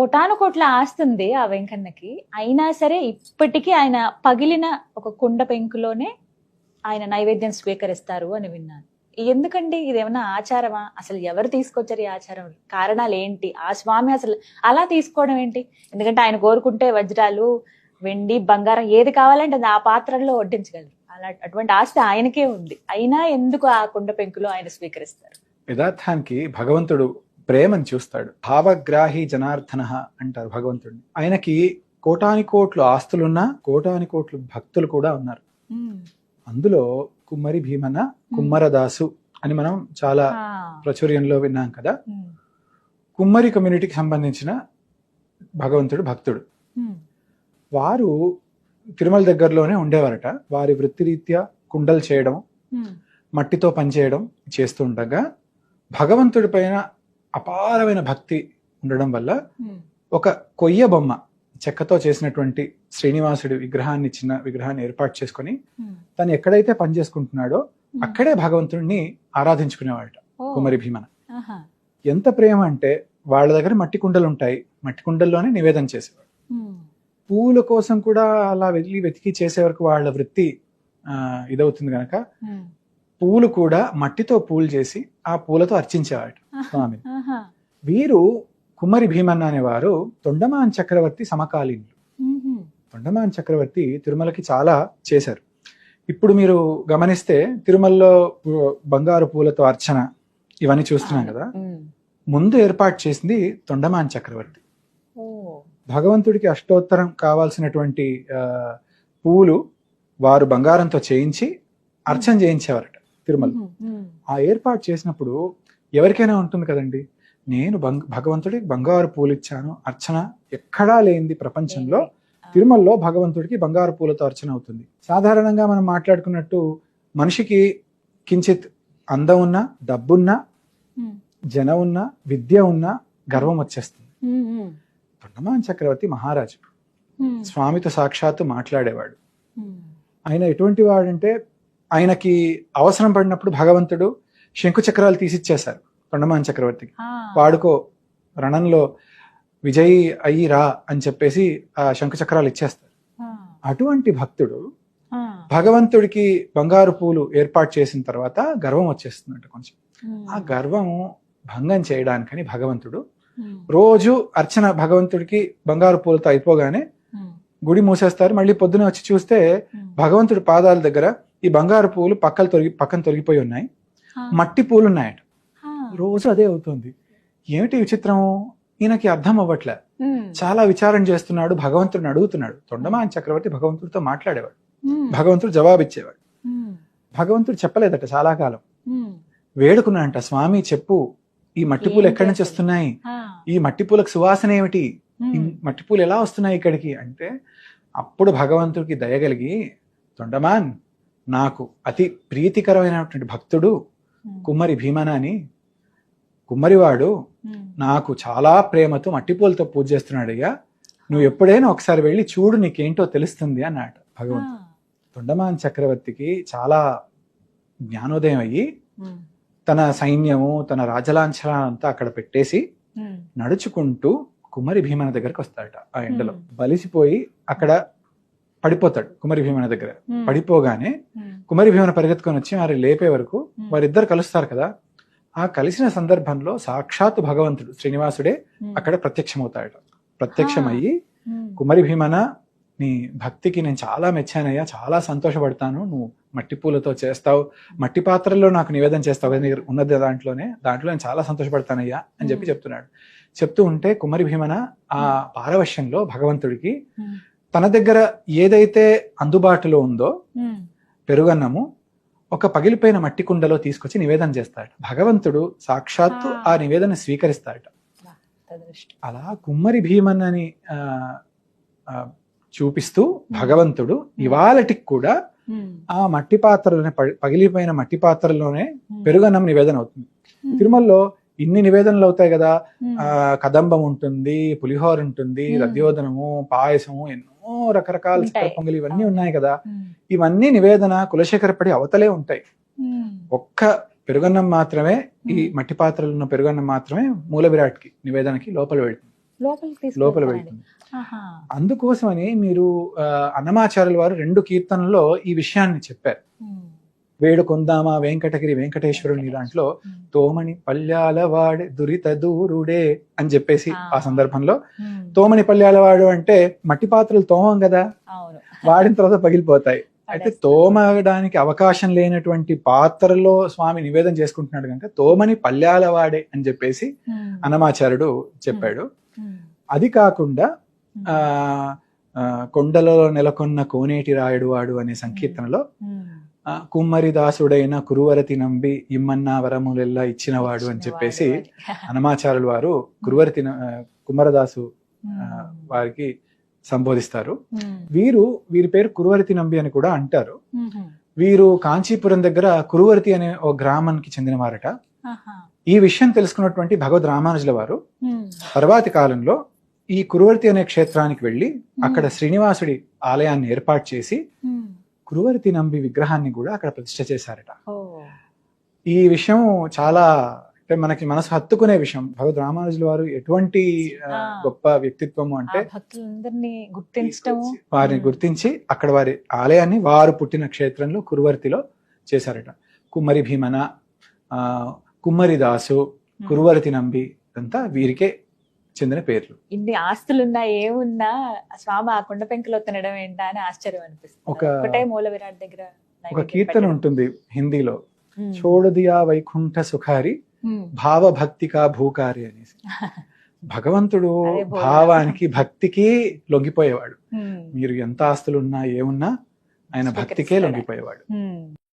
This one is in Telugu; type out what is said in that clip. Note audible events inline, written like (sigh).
కోటాను కోట్ల ఆస్తుంది ఆ వెంకన్నకి. అయినా సరే ఇప్పటికీ ఆయన పగిలిన ఒక కుండ పెంకులోనే ఆయన నైవేద్యం స్వీకరిస్తారు అని విన్నాను. ఎందుకండి? ఇదేమన్నా ఆచారమా? అసలు ఎవరు తీసుకొచ్చారు ఈ ఆచారం? కారణాలు ఏంటి ఆ స్వామి అసలు అలా తీసుకోవడం ఏంటి? ఎందుకంటే ఆయన కోరుకుంటే వజ్రాలు వెండి బంగారం ఏది కావాలంటే అది ఆ పాత్రల్లో వడ్డించగలరు. అలా అటువంటి ఆస్తి ఆయనకే ఉంది. అయినా ఎందుకు ఆ కుండ పెంకులో ఆయన స్వీకరిస్తారు? యథార్థానికి భగవంతుడు ప్రేమను చూస్తాడు. భావగ్రాహి జనార్దన అంటారు భగవంతుడిని. ఆయనకి కోటాని కోట్లు ఆస్తులున్నా కోటాని కోట్లు భక్తులు కూడా ఉన్నారు. అందులో కుమ్మరి భీమన కుమ్మరదాసు అని మనం చాలా ప్రాచుర్యంలో విన్నాం కదా. కుమ్మరి కమ్యూనిటీకి సంబంధించిన భగవంతుడు భక్తుడు. వారు తిరుమల దగ్గరలోనే ఉండేవారట. వారి వృత్తిరీత్యా కుండలు చేయడం మట్టితో పనిచేయడం చేస్తూ ఉండగా భగవంతుడి పైన అపారమైన భక్తి ఉండడం వల్ల ఉమ్, ఒక కొయ్య బొమ్మ చెక్కతో చేసినటువంటి శ్రీనివాసుడి విగ్రహాన్ని చిన్న విగ్రహాన్ని ఏర్పాటు చేసుకొని ఉమ్, తను ఎక్కడైతే పని చేసుకుంటున్నాడో ఉమ్. అక్కడే భగవంతుడిని ఆరాధించుకునేవాడట ఓ, కుమరి భీమన ఎంత ప్రేమ అంటే వాళ్ళ దగ్గర మట్టి కుండలు ఉంటాయి మట్టి కుండల్లోనే నివేదన చేసేవాడు పూల కోసం కూడా అలా వెళ్ళి వెతికి చేసే వరకు వాళ్ళ వృత్తి ఇదవుతుంది గనక ఉమ్, పూలు కూడా మట్టితో పూలు చేసి ఆ పూలతో అర్చించేవాడు స్వామిని ఆహా, వీరు కుమ్మరి భీమన్న అనేవారు తొండమాన్ చక్రవర్తి సమకాలీనులు. తొండమాన్ చక్రవర్తి తిరుమలకి చాలా చేశారు. ఇప్పుడు మీరు గమనిస్తే తిరుమలలో బంగారు పూలతో అర్చన ఇవన్నీ చూస్తున్నాం కదా. ముందు ఏర్పాటు చేసింది తొండమాన్ చక్రవర్తి. ఓ, భగవంతుడికి అష్టోత్తరం కావాల్సినటువంటి పూలు వారు బంగారంతో చేయించి అర్చన చేయించేవారట. తిరుమల. ఆ ఏర్పాటు చేసినప్పుడు ఎవరికైనా ఉంటుంది కదండి? నేను బంగ భగవంతుడికి బంగారు పూలు ఇచ్చాను అర్చన ఎక్కడా లేనిది ప్రపంచంలో తిరుమలలో భగవంతుడికి బంగారు పూలతో అర్చన అవుతుంది. సాధారణంగా మనం మాట్లాడుకున్నట్టు మనిషికి కించిత్ అందం ఉన్నా డబ్బున్నా జనం ఉన్నా విద్య ఉన్నా గర్వం వచ్చేస్తుంది. తొండమాన్ చక్రవర్తి మహారాజు స్వామితో సాక్షాత్తు మాట్లాడేవాడు. ఆయన ఎటువంటి వాడంటే ఆయనకి అవసరం పడినప్పుడు భగవంతుడు శంకు చక్రాలు తీసిచ్చేశారు తొండమాన్ చక్రవర్తికి. వాడుకో రణంలో విజయీ అయ్యి రా అని చెప్పేసి ఆ శంకు చక్రాలు ఇచ్చేస్తారు. అటువంటి భక్తుడు భగవంతుడికి బంగారు పూలు ఏర్పాటు చేసిన తర్వాత గర్వం వచ్చేస్తుందంట కొంచెం. ఆ గర్వము భంగం చేయడానికని భగవంతుడు రోజు అర్చన భగవంతుడికి బంగారు పూలతో అయిపోగానే గుడి మూసేస్తారు. మళ్ళీ పొద్దున వచ్చి చూస్తే భగవంతుడి పాదాల దగ్గర ఈ బంగారు పూలు పక్కలు తొలగి పక్కన తొలగిపోయి ఉన్నాయి. మట్టి పూలు ఉన్నాయట రోజు అదే అవుతుంది. ఏమిటి విచిత్రము? ఈయనకి అర్థం అవ్వట్లే. చాలా విచారణ చేస్తున్నాడు భగవంతుడిని అడుగుతున్నాడు. తొండమాన్ చక్రవర్తి భగవంతుడితో మాట్లాడేవాడు. భగవంతుడు జవాబిచ్చేవాడు. భగవంతుడు చెప్పలేదట చాలా కాలం. వేడుకున్నాడంట స్వామి చెప్పు. ఈ మట్టి పూలు ఎక్కడి నుంచి? వస్తున్నాయి? ఈ మట్టి పూలకు సువాసన ఏమిటి? మట్టి పూలు ఎలా వస్తున్నాయి ఇక్కడికి? అంటే అప్పుడు భగవంతుడికి దయగలిగి తొండమాన్ నాకు అతి ప్రీతికరమైనటువంటి భక్తుడు ఉమ్, కుమ్మరి భీమన అని కుమ్మరివాడు ఉమ్, నాకు చాలా ప్రేమతో మట్టి పూలతో పూజ చేస్తున్నాడు అయ్యా నువ్వు ఎప్పుడైనా ఒకసారి వెళ్ళి చూడు నీకేంటో తెలుస్తుంది అన్నాడు భగవంతుడు. తొండమాన్ చక్రవర్తికి చాలా జ్ఞానోదయం అయ్యి తన సైన్యము తన రాజలాంఛనాలంతా అక్కడ పెట్టేసి నడుచుకుంటూ కుమ్మరి భీమన దగ్గరకు వస్తాడట ఆ ఎండలో. Hmm. బలిసిపోయి అక్కడ పడిపోతాడు కుమ్మరి భీమన దగ్గర. పడిపోగానే ఉమ్, కుమ్మరి భీమన పరిగెత్తుకొని వచ్చి వారి లేపే వరకు వారిద్దరు కలుస్తారు కదా. ఆ కలిసిన సందర్భంలో సాక్షాత్తు భగవంతుడు శ్రీనివాసుడే అక్కడ ప్రత్యక్షమవుతాడట. ప్రత్యక్షమయ్యి ఉమ్, కుమ్మరి భీమన నీ భక్తికి నేను చాలా మెచ్చానయ్యా చాలా సంతోషపడతాను నువ్వు మట్టి పూలతో చేస్తావు మట్టి పాత్రల్లో నాకు నివేదన చేస్తావు కదా నీ దగ్గర ఉన్నది దాంట్లోనే దాంట్లో నేను చాలా సంతోషపడతానయ్యా అని చెప్పి. చెప్తున్నాడు. చెప్తూ ఉంటే కుమ్మరి భీమన ఆ పారవశ్యంలో భగవంతుడికి తన దగ్గర ఏదైతే అందుబాటులో ఉందో పెరుగన్నము ఒక పగిలిపోయిన మట్టి కుండలో తీసుకొచ్చి నివేదన చేస్తాడు భగవంతుడు సాక్షాత్తు. ఆ. నివేదన స్వీకరిస్తాడట. తదృష్టి. అలా కుమ్మరి భీమన్నని ఆ, ఆ, చూపిస్తూ భగవంతుడు ఇవాళటికి కూడా ఆ మట్టి పాత్రలోనే పగి- పగిలిపోయిన మట్టి పాత్రలోనే పెరుగన్నం నివేదన అవుతుంది. తిరుమలలో ఇన్ని నివేదనలు అవుతాయి కదా. కదంబం ఉంటుంది పులిహోర ఉంటుంది. దధ్యోదనము పాయసము ఎన్నో రకరకాల ఉంటాయి. చక్కెర పొంగలి ఇవన్నీ. ఉన్నాయి కదా. ఇవన్నీ నివేదన కులశేఖరపడి అవతలే ఉంటాయి. ఒక్క పెరుగన్నం మాత్రమే ఈ. మట్టి పాత్రలో ఉన్న పెరుగన్నం మాత్రమే మూల విరాట్కి నివేదనకి లోపల వెళ్తుంది. లోపల వెళ్తుంది. అందుకోసమని మీరు అన్నమాచార్యుల వారు రెండు కీర్తనలో ఈ విషయాన్ని చెప్పారు. ఉమ్. వేడు కొందామా వెంకటగిరి వెంకటేశ్వరుని దాంట్లో. తోమని పల్యాల వాడే దురిత దూరుడే అని చెప్పేసి ఆ. సందర్భంలో. తోమని పల్యాల వాడు అంటే మట్టి పాత్రలు తోమం కదా వాడిన తర్వాత పగిలిపోతాయి (laughs) అయితే. తోమడానికి అవకాశం లేనటువంటి పాత్రలో స్వామి నివేదన చేసుకుంటున్నాడు కనుక తోమని పల్యాల వాడే అని చెప్పేసి ఉమ్. అన్నమాచార్యుడు చెప్పాడు. అది కాకుండా ఆ, కొండలలో నెలకొన్న కోనేటి రాయుడు వాడు అనే సంకీర్తనలో ఉమ్. ఆ, కుమ్మరి దాసుడైన కురువరతి నంబి ఇమ్మన్నా వరములెల్లా ఇచ్చినవాడు అని చెప్పేసి హనుమాచార్యుల వారు (laughs) కురువరతి కుమ్మరదాసు వారికి సంబోధిస్తారు. వీరు వీరి పేరు కురువరతి నంబి అని కూడా అంటారు. వీరు కాంచీపురం దగ్గర కురువరతి అనే ఓ గ్రామానికి చెందినవారట. ఈ విషయం తెలుసుకున్నటువంటి భగవద్ రామానుజుల వారు. తర్వాతి కాలంలో ఈ కురువర్తి అనే క్షేత్రానికి వెళ్ళి అక్కడ శ్రీనివాసుడి ఆలయాన్ని ఏర్పాటు చేసి కురువర్తి నంబి విగ్రహాన్ని కూడా అక్కడ ప్రతిష్ఠ చేశారట. ఈ విషయం చాలా అంటే మనకి మనసు హత్తుకునే విషయం భగవద్ రామానుజుల వారు ఎటువంటి. గొప్ప వ్యక్తిత్వము అంటే వారిని. గుర్తించి అక్కడ వారి ఆలయాన్ని వారు పుట్టిన క్షేత్రంలో కురువర్తిలో చేశారట కుమ్మరి భీమన ఆ, కుమ్మరి దాసు ఉమ్. కురువర్తి నంబి అంతా వీరికే చెందిన పేర్లు ఇన్ని ఆస్తులున్నా ఏమున్నా స్వామి ఆ కొండ పెంకులో తినడం ఏంటా అని ఆశ్చర్యం అనిపిస్తుంది ఒక- ఒకటే మూల విరాట్ దగ్గర ఒక కీర్తన. ఉంటుంది హిందీలో. చూడదియా వైకుంఠ సుఖారి ఉమ్. భావభక్తికా భూకారి అనేసి (laughs) భగవంతుడు. భావానికి భక్తికి లొంగిపోయేవాడు. మీరు ఎంత ఆస్తులున్నా ఏమున్నా ఆయన భక్తికే. లొంగిపోయేవాడు.